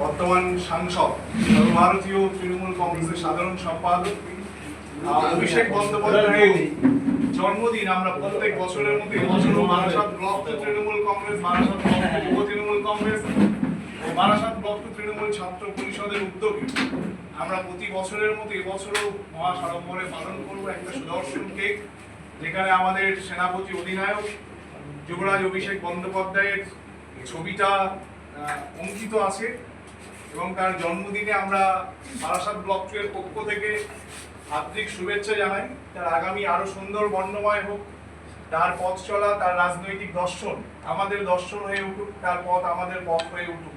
বর্তমান সাংসদ সর্বভারতীয় তৃণমূল কংগ্রেসের সাধারণ সম্পাদক অভিষেক বন্দ্যোপাধ্যায়ের জন্মদিন। আমরা প্রত্যেক বছরের মধ্যে এবছরও বারাসাত ব্লক তৃণমূল কংগ্রেস বারাসাত ব্লক যুব তৃণমূল টু তৃণমূল ছাত্র পরিষদের উদ্যোগে আমরা প্রতি বছরের মতো এবছরও মহা সাড়ম্বরে পালন করব একটা সুদর্শন কেক, যেখানে আমাদের সেনাপতি অধিনায়ক যুবরাজ অভিষেক বন্দ্যোপাধ্যায়ের ছবিটা অঙ্কিত আছে এবং তার জন্মদিনে আমরা বারাসাত ব্লক টু পক্ষ থেকে আত্মিক শুভেচ্ছা জানাই। তার আগামী আরও সুন্দর বর্ণময় হোক, তার পথ চলা, তার রাজনৈতিক দর্শন, আমাদের দর্শন হয়ে উঠুক, তার পথ আমাদের পথ হয়ে উঠুক।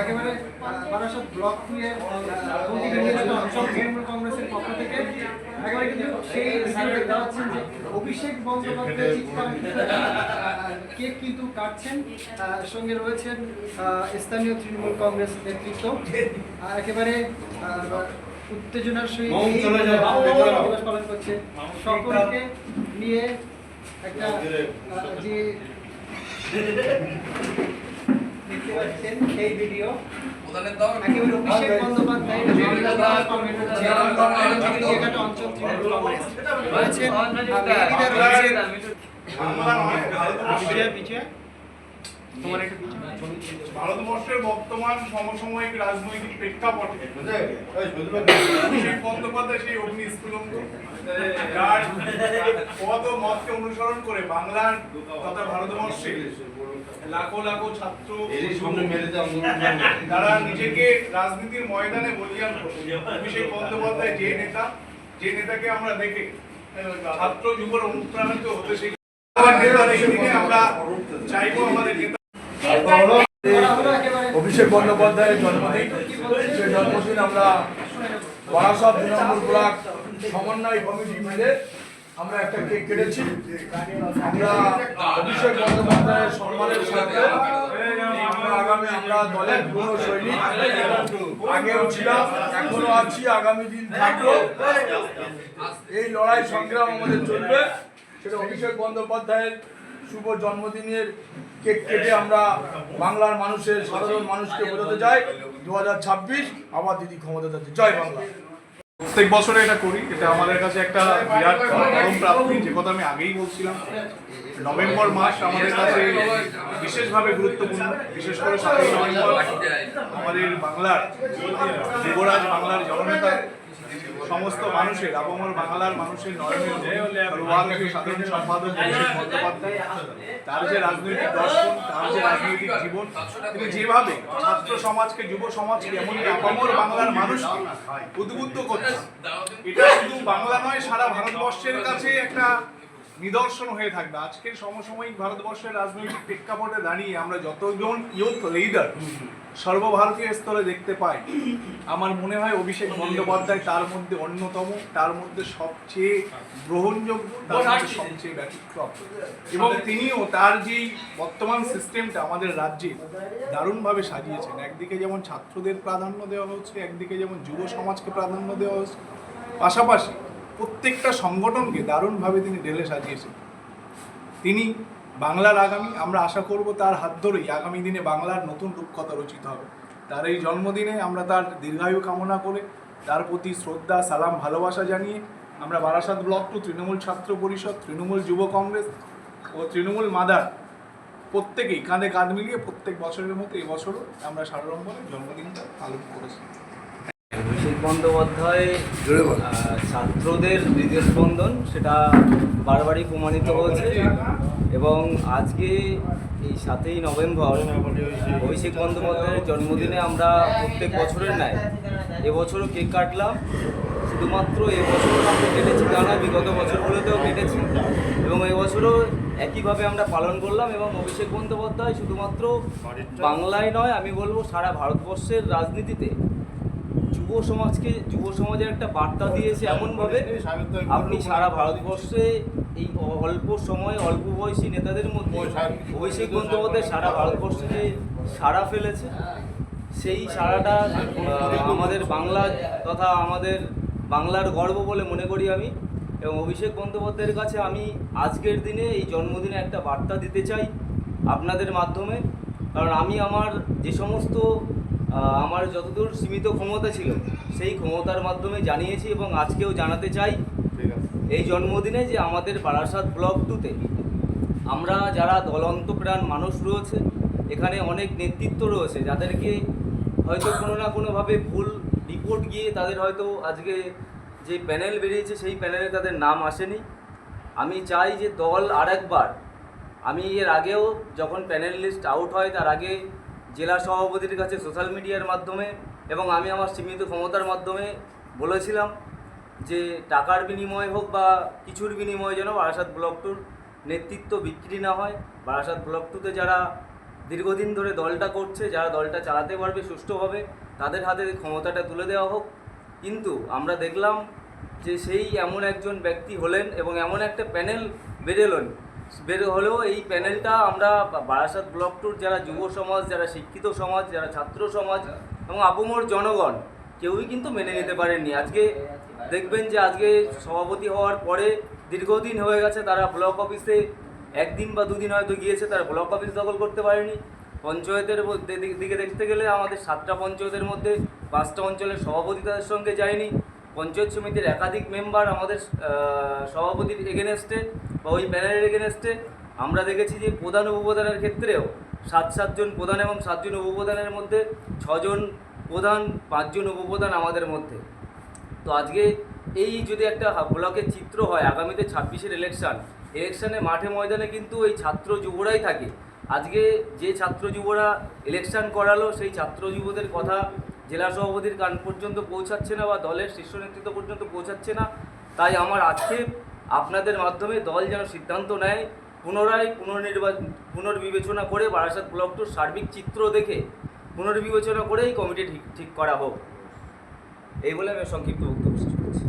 একেবারে বারাসাত ব্লক টুয়ে অঞ্চল তৃণমূল কংগ্রেসের পক্ষ থেকে। একেবারে কিন্তু সেই দেখতে যে অভিষেক বন্দ্যোপাধ্যায় কেক কিন্তু কাটছেন সঙ্গে রয়েছেন স্থানীয় তৃণমূল কংগ্রেস নেতৃত্ব। একেবারে উত্তেজনার সহিত পালন করছে সকলকে নিয়ে একটা যে দেখতে পাচ্ছেন ভিডিও ভারতবর্ষের বর্তমান সমসাময়িক রাজনৈতিক প্রেক্ষাপটে অভিষেক বন্দ্যোপাধ্যায় সেই অগ্নি স্ফুলঙ্গ। যার পদ ও মতকে অনুসরণ করে বাংলার তথা ভারতবর্ষে লাখো লাখো ছাত্র তারা নিজেকে রাজনীতির ময়দানে বলিয়ান অভিষেক বন্দ্যোপাধ্যায় যে নেতা যে নেতাকে আমরা দেখে ছাত্র যুবর অনুপ্রাণিত হতে শিখি আমার চাইব আমাদের নেতা। অভিষেক বন্দ্যোপাধ্যায়ের জন্মদিন। সেই জন্মদিন আমরা বারাসাত ব্লক সমন্বয় কমিটি মিলে আমরা একটা কেক কেটেছি। আমরা অভিষেক বন্দ্যোপাধ্যায়ের সম্মানের সাথে আগামী আমরা দলের পুরো সৈনিক আগেও ছিলাম, এখনও আছি, আগামী দিন থাকব। এই লড়াই সংগ্রাম আমাদের চলবে। সেটা অভিষেক বন্দ্যোপাধ্যায়ের শুভ জন্মদিনের কেক কেটে আমরা বাংলার মানুষের, সাধারণ মানুষকে বোঝাতে চাই। দু হাজার ছাব্বিশ, আবার দিদি ক্ষমতা জয় বাংলা। প্রত্যেক বছরে এটা করি। এটা আমাদের কাছে একটা বিরাট পরম প্রাপ্তি, যে কথা আমি আগেই বলছিলাম। নভেম্বর মাস আমাদের কাছে বিশেষভাবে গুরুত্বপূর্ণ, বিশেষ করে সাতই নভেম্বর। আমাদের বাংলার যুবরাজ বাংলার জননেতা সমস্ত মানুষের আবমর বাংলার মানুষের নরেন্দ্র সাধারণ সম্পাদক তার যে রাজনৈতিক দর্শন, তার যে রাজনৈতিক জীবন, তিনি যেভাবে ছাত্র সমাজকে, যুব সমাজকে, এমনকি বাংলার উদ্বুদ্ধ করছে এটা শুধু বাংলা নয়, সারা ভারতবর্ষের কাছে একটা নিদর্শন হয়ে থাকবে। আজকের সমসাময়িক ভারতবর্ষের রাজনৈতিক প্রেক্ষাপটে দাঁড়িয়ে আমরা যতজন ইউথ লিডার সর্বভারতীয় স্তরে দেখতে পাই আমার মনে হয় অভিষেক বন্দ্যোপাধ্যায় তার মধ্যে অন্যতম তার মধ্যে সবচেয়ে গ্রহণযোগ্য তার মধ্যে সবচেয়ে ব্যতিক্রম। এবং তিনিও তার যেই বর্তমান সিস্টেমটা আমাদের রাজ্যে দারুণভাবে সাজিয়েছেন। একদিকে যেমন ছাত্রদের প্রাধান্য দেওয়া হচ্ছে একদিকে যেমন যুব সমাজকে প্রাধান্য দেওয়া হচ্ছে। পাশাপাশি প্রত্যেকটা সংগঠনকে দারুণভাবে তিনি ঢেলে সাজিয়েছেন। তিনি বাংলার আগামী, আমরা আশা করব তার হাত ধরেই আগামী দিনে বাংলার নতুন রূপকথা রচিত হবে। তার এই জন্মদিনে আমরা তার দীর্ঘায়ু কামনা করে তার প্রতি শ্রদ্ধা, সালাম, ভালোবাসা জানিয়ে আমরা বারাসাত ব্লক টু তৃণমূল ছাত্র পরিষদ, তৃণমূল যুব কংগ্রেস ও তৃণমূল মাদার প্রত্যেকেই কাঁধে কাঁধ মিলিয়ে প্রত্যেক বছরের মতো এবছরও আমরা সারলম্বরে জন্মদিনটা পালন করেছি। বন্দ্যোপাধ্যায় ছাত্রদের হৃদয়স্পন্দন সেটা বারবারই প্রমাণিত হয়েছে। এবং আজকে এই সাতই নভেম্বর অভিষেক বন্দ্যোপাধ্যায়ের জন্মদিনে আমরা প্রত্যেক বছরের ন্যায় এবছরও কেক কাটলাম। শুধুমাত্র এবছর আমরা কেটেছি তা না বিগত বছরগুলোতেও কেটেছি। এবং এবছরও একইভাবে আমরা পালন করলাম এবং অভিষেক বন্দ্যোপাধ্যায় শুধুমাত্র বাংলায় নয় আমি বলব সারা ভারতবর্ষের রাজনীতিতে সমাজকে যুব সমাজের একটা বার্তা দিয়েছে এমনভাবে আপনি সারা ভারতবর্ষে এই অল্প সময়ে অল্প বয়সী নেতাদের মধ্যে অভিষেক বন্দ্যোপাধ্যায় সারা ভারতবর্ষে যে সাড়া ফেলেছে। সেই আহ, আমাদের বাংলা তথা আমাদের বাংলার গর্ব বলে মনে করি আমি। এবং অভিষেক বন্দ্যোপাধ্যায়ের কাছে আমি আজকের দিনে এই জন্মদিনে একটা বার্তা দিতে চাই আপনাদের মাধ্যমে। কারণ আমি আমার যে সমস্ত আমার যতদূর সীমিত ক্ষমতা ছিল সেই ক্ষমতার মাধ্যমে জানিয়েছি এবং আজকেও জানাতে চাই এই জন্মদিনে যে আমাদের বারাসাত ব্লক টুতে আমরা যারা দলন্তপ্রাণ মানুষ রয়েছে এখানে অনেক নেতৃত্ব রয়েছে যাদেরকে হয়তো কোনো না কোনোভাবে ভুল রিপোর্ট গিয়ে তাদের হয়তো আজকে যে প্যানেল বেরিয়েছে সেই প্যানেলে তাদের নাম আসেনি। আমি চাই যে দল আরেকবার আমি এর আগেও যখন প্যানেল লিস্ট আউট হয় তার আগে জেলা সভাপতির কাছে সোশ্যাল মিডিয়ার মাধ্যমে এবং আমি আমার সীমিত ক্ষমতার মাধ্যমে বলেছিলাম যে টাকার বিনিময় হোক বা কিছুর বিনিময়ে যেন বারাসাত ব্লক টুর নেতৃত্ব বিক্রি না হয়। বারাসাত ব্লক টুতে যারা দীর্ঘদিন ধরে দলটা করছে, যারা দলটা চালাতে পারবে, সুষ্ঠুভাবে তাদের হাতে ক্ষমতাটা তুলে দেওয়া হোক। কিন্তু আমরা দেখলাম যে সেই এমন একজন ব্যক্তি হলেন এবং এমন একটা প্যানেল বেরোলেন বের হলেও এই প্যানেলটা আমরা বারাসাত ব্লক টুর যারা যুব সমাজ, যারা শিক্ষিত সমাজ, যারা ছাত্র সমাজ এবং আপমর জনগণ, কেউই কিন্তু মেনে নিতে পারেননি। আজকে দেখবেন যে আজকে সভাপতি হওয়ার পরে দীর্ঘদিন হয়ে গেছে তারা ব্লক অফিসে, একদিন বা দুদিন হয়তো গিয়েছে, তারা ব্লক অফিস দখল করতে পারেনি। পঞ্চায়েতের দিকে দেখতে গেলে আমাদের সাতটা পঞ্চায়েতের মধ্যে পাঁচটা অঞ্চলের সভাপতি তাদের সঙ্গে যায়নি। পঞ্চায়েত সমিতির একাধিক মেম্বার আমাদের সভাপতির এগেনস্টে বা ওই প্যানেলের এগেনস্টে আমরা দেখেছি যে প্রধান উপপ্রধানের ক্ষেত্রেও সাত সাতজন প্রধান এবং সাতজন উপপ্রধানের মধ্যে ছজন প্রধান, পাঁচজন উপপ্রধান আমাদের মধ্যে। তো আজকে এই যদি একটা ব্লকের চিত্র হয়, আগামীতে ছাব্বিশের ইলেকশান ইলেকশানে মাঠে ময়দানে কিন্তু এই ছাত্র যুবরাই থাকে। আজকে যে ছাত্র যুবরা ইলেকশন করালো, সেই ছাত্র যুবদের কথা জেলা সভাপতির কান পর্যন্ত পৌঁছাচ্ছে না বা দলের শীর্ষ নেতৃত্ব পর্যন্ত পৌঁছাচ্ছে না। তাই আমার আজকে আপনাদের মাধ্যমে দল যেন সিদ্ধান্ত নেয় পুনরায় পুনর্নির্বাচন পুনর্বিবেচনা করে বারাসাত ব্লকটির সার্বিক চিত্র দেখে পুনর্বিবেচনা করেই কমিটি ঠিক ঠিক করা হোক। এই বলে আমি সংক্ষিপ্ত বক্তব্য শেষ করছি।